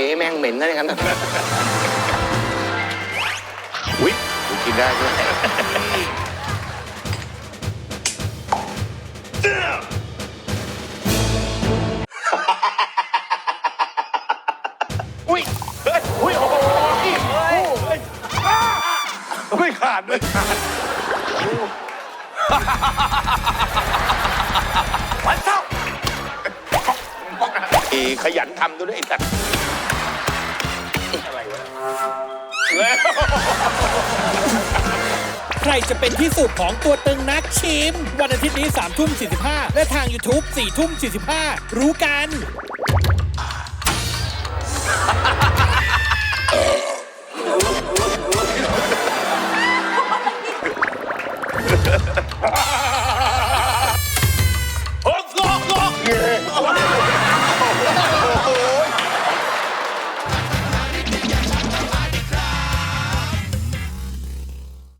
ม็นนะอย่างนั้นอุ้ยกูกินได้ด้วยอุ้ยเฮ้ยอุ้ยโอ้โหนี่เฮ้ยอ้าไม่ขาดไม่ขาด ขยันทำด้วยไอ้สัตว์ใครจะเป็นที่สุดของตัวตึงนักชิม วันอาทิตย์นี้3ทุ่ม45และทาง YouTube 4ทุ่ม45รู้กัน